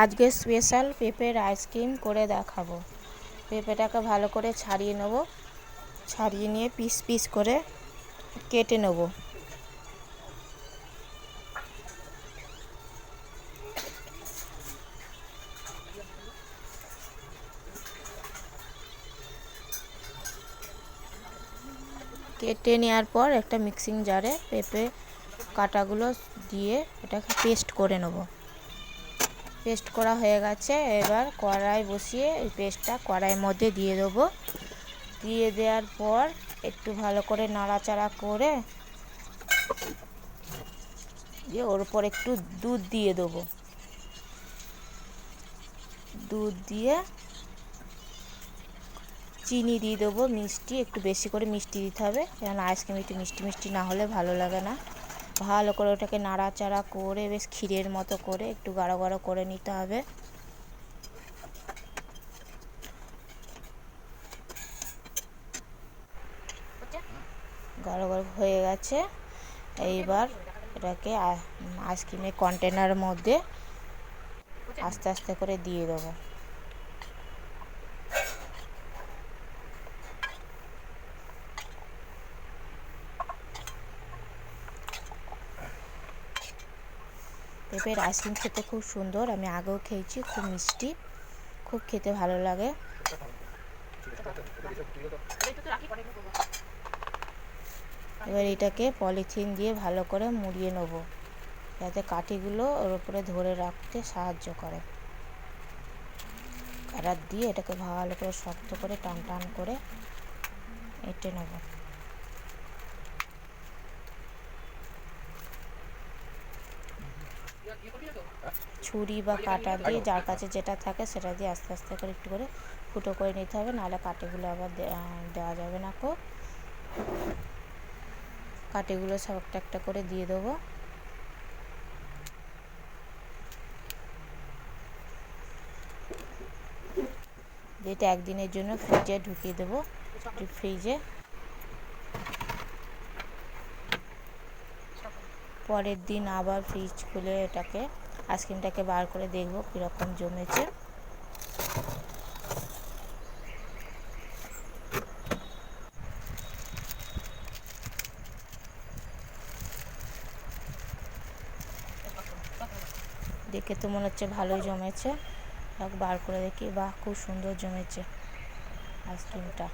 আজকে স্পেশাল পেঁপের আইসক্রিম করে দেখাবো। পেঁপেটাকে ভালো করে ছাড়িয়ে নেব। ছাড়িয়ে নিয়ে পিস পিস করে কেটে নেব। কেটে নেওয়ার পর একটা মিক্সিং জারে পেঁপে কাটাগুলো দিয়ে এটাকে পেস্ট করে নেব। পেস্ট করা হয়ে গেছে। এবার কড়াই বসিয়ে এই পেস্টটা কড়াইয়ের মধ্যে দিয়ে দেবো। দিয়ে দেওয়ার পর একটু ভালো করে নাড়াচাড়া করে দিয়ে ওর উপর একটু দুধ দিয়ে দেবো। দুধ দিয়ে চিনি দিয়ে দেবো, মিষ্টি, একটু বেশি করে মিষ্টি দিতে হবে। কেন আইসক্রিম একটু মিষ্টি মিষ্টি না হলে ভালো লাগে না। ভালো করে ওটাকে নাড়াচাড়া করে বেশ ক্ষীরের মতো করে একটু গাঢ় গাঢ় করে নিতে হবে। গাঢ় গাঢ় হয়ে গেছে। এইবার এটাকে আইসক্রিমের কন্টেনারের মধ্যে আস্তে আস্তে করে দিয়ে দেবো। পেঁপের আইসক্রিম খেতে খুব সুন্দর। আমি আগেও খেয়েছি, খুব মিষ্টি, খুব খেতে ভালো লাগে। এবার এটাকে পলিথিন দিয়ে ভালো করে মুড়িয়ে নেব। যাতে কাঠিগুলো ওর উপরে ধরে রাখতে সাহায্য করে। কারার দিয়ে এটাকে ভালো করে শক্ত করে টান টান করে এঁটে নেব। ছুরি বা কাটা দিয়ে যার কাছে যেটা থাকে সেটা দিয়ে আস্তে আস্তে করে একটু করে ফুটো করে নিতে হবে, নাহলে কাটিগুলো আবার দেওয়া যাবে না কো। কাটিগুলো সব একটা একটা করে দিয়ে দেবো। যেটা একদিনের জন্য ফ্রিজে ঢুকিয়ে দেবো। ফ্রিজে। পরের দিন আবার ফ্রিজ খুলে এটাকে আইসক্রিমটাকে বার করে দেখব কীরকম জমেছে। দেখে তো মনে হচ্ছে ভালোই জমেছে। বার করে দেখি, বাহ, খুব সুন্দর জমেছে আইসক্রিমটা